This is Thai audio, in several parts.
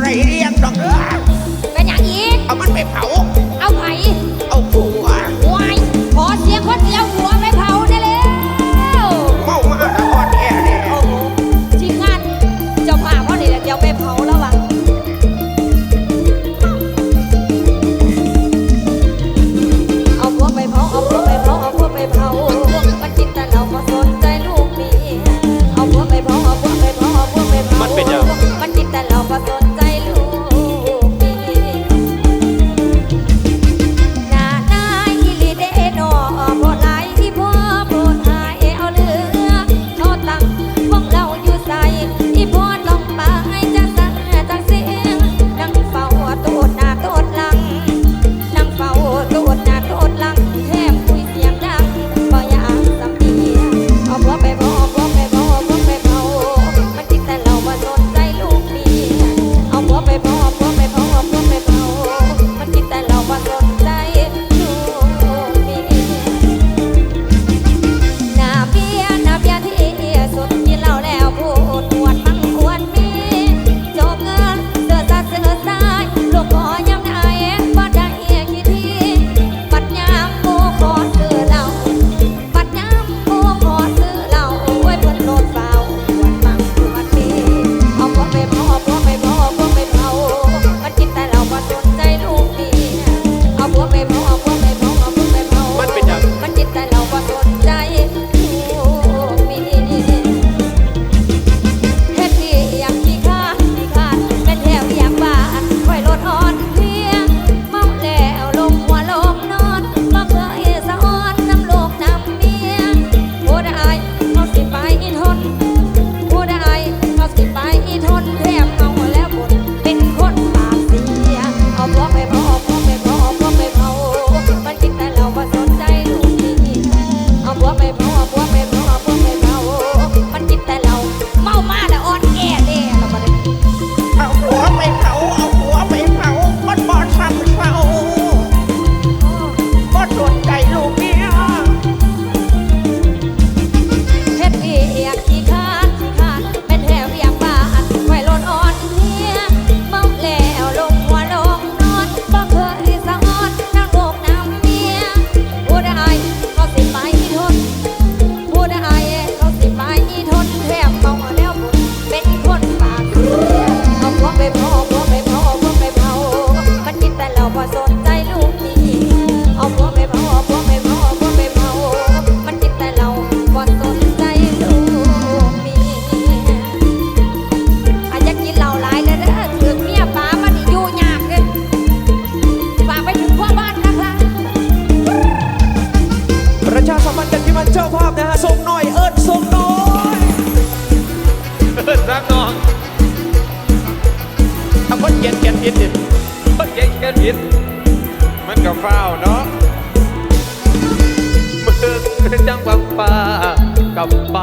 ไรเรียงดอกเด้อเป็นอย่างอีก เอามันไปเผา เฝ้าเนาะมึงจังหวังป่ากับไป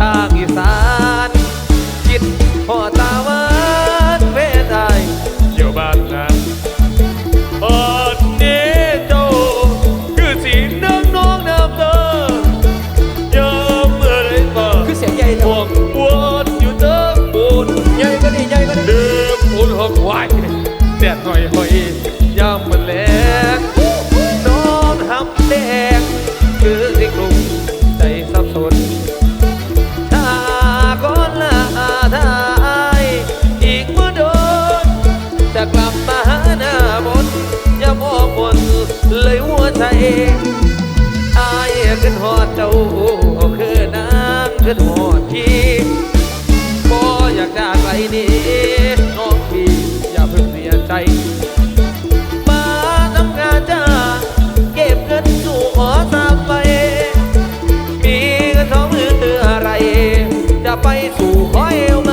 ทางอีสาน ขึ้นหอดเจ้าคือนางขึ้นหอดพี่พออยากจากไปนี้น้องพี่อย่าเพิ่งเสียใจ มาทำงานจ้าเก็บเงินสู่หอตาไป มีเงินสองมือเตืออะไร จะไปสู่หอเอว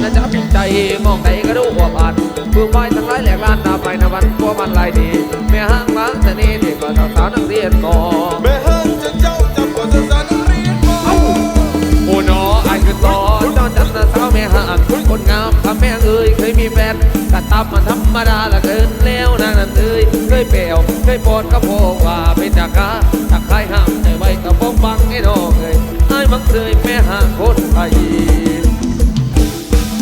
และจับใจมองใดก็รู้ว่าบานผู้ไม้ทั้งหลายแหลกลานตาไปนวันกลัวมันไายดีแม่ห้างบาแต่น่ห์เด็กกว่าสาวนักเรียนก่อแม่ห้างจะเจ้าจับกว่าสาวนักเรียนก่อโอ้นอไอ้คือต่อจอนจันทร์สาวแม่ห้างคนงามคำแม่เอ้เคยมีแฟนแต่ตับมันธรรมดาละเกินแล้วนางนั้นเอ้ยเคยเปลวเคยปอดก็พอว่าเป็นจากาถ้าใครห้ามใจไว้ก็ป้องบังให้นองเลยไอ้มังเสยแม่ห้างคนไทย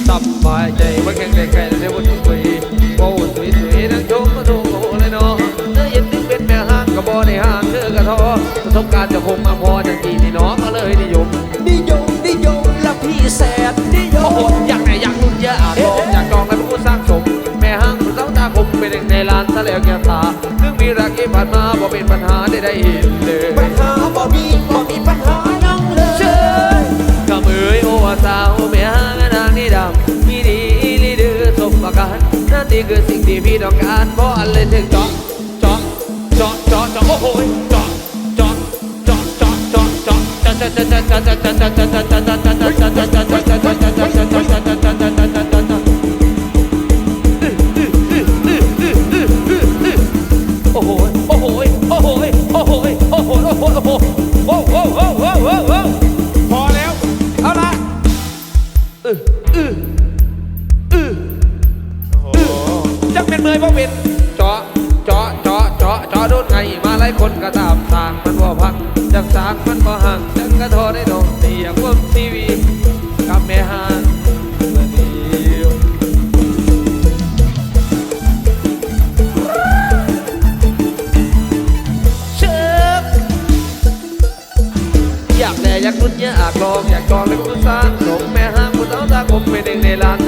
สบายใจว่าแข่งแต่แข่งเร็วทุกปีโอ้สวยสวยทั้งชมมาดูโอ้เลยเนาะเธอเย็นถึงเป็นแม่ห้างกระบอในห้างเธอกระทอประสบการณ์จะคงมาพอจังกี่นี่น้องก็เลยนิยม นิยมนิยมแล้วพี่แสบนิยมโออยากไหนอยากรุ่นเยอะอาองอยากจองแล้วผู้สร้างสมแม่ห้างผู้เจ้าตาคมเป็นในลานซะแล้วแก้ตาเรื่องมีรักที่ผ่านมาบอกเป็นปัญหาได้ได้เห็นเลยปัญหา นี่คือสิ่งที่พี่ต้องการเพราะอะไรถึงเจาอเจาะเจาอเจาอเจอะโอ้โหเจาอเจาอเจาอเจาอเจาอเจาอเจาอเจาอเจาะเจาะเจาะเจาะเจาะเจาะ จักเป็นเมยบ่เป็นเจาะเจาะเจาะเจาะเจาะโดนไงมาหลายคนก็ตามสางมันบ่าพังจักสางมันบ่ห่างจังกระทษได้ดอกเสียงวมทีวีกับแม่หางอยากแด่อยากนุ่นอยอากลองอยากจองเลยคุณสร้างส่งแม่ห้างคุณเอาตาผมไปเด้งในลาน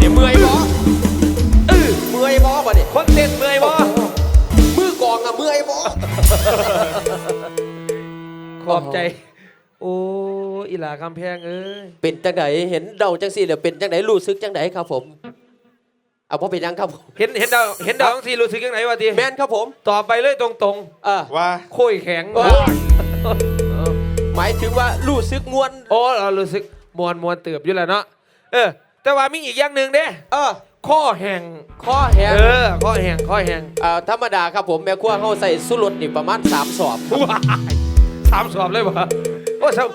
มื่อยบ่บ่เนี่ยเมื่อยบ่เออเมื่อยบ่บ่เนี่ยคนเต้นเมื่อยบ่มือกองอะเมื่อยบ่ขอบใจ โอ้อีหลาคำแพงเอ้ยเป็นจังไดเห็นเดาจังสี่แล้วเป็นจังไดรู้สึกจังไดครับผม เอาพ่อเป็นยังครับผมเห็นเห็นดาวเห็นดาวทั้งทีรู้สึกยังไงวะทีแมนครับผมต่อไปเลยตรงเออว่าๆคุยแข็งโอ้ย หมายถึงว่ารู้สึกงวน โอ้เรารู้สึกมวนมวนเติบอยู่แล้วเนาะเออ แต่ว่ามีอีกอย่างหนึ่งเด้เออข้อแห่งข้อแหงเออข้อแห่งข้อแห่งเอ่อธรรมดาครับผมแม่ครัวเขาใส่สุรสนี่ประมาณ 3 สอบว้ายสามสอบเลยบ่โอ้เช้า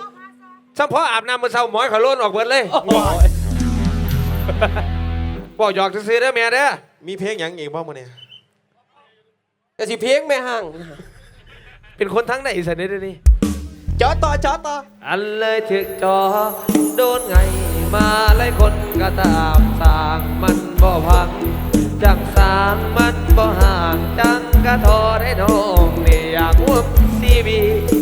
เฉพาะอาบน้ำมือเช้าหมอยเขาโล้นออกเบิดเลยบอกหยอกซื้อๆเด้อแม่เด้อมีเพลงหยังอีกบ่มื้อเนี่ยก็สิเพียงแม่ห่างเป็นคนทั้งไหนสันนิษฐานนี่จอต่อจอต่ออันเลยถึกจอโดนไง มาหลายคนก็ตามสร้างมันบ่พังจังสร้างมันบ่ห่างจังกะทอได้น้องนี่อยากร่วมซีบี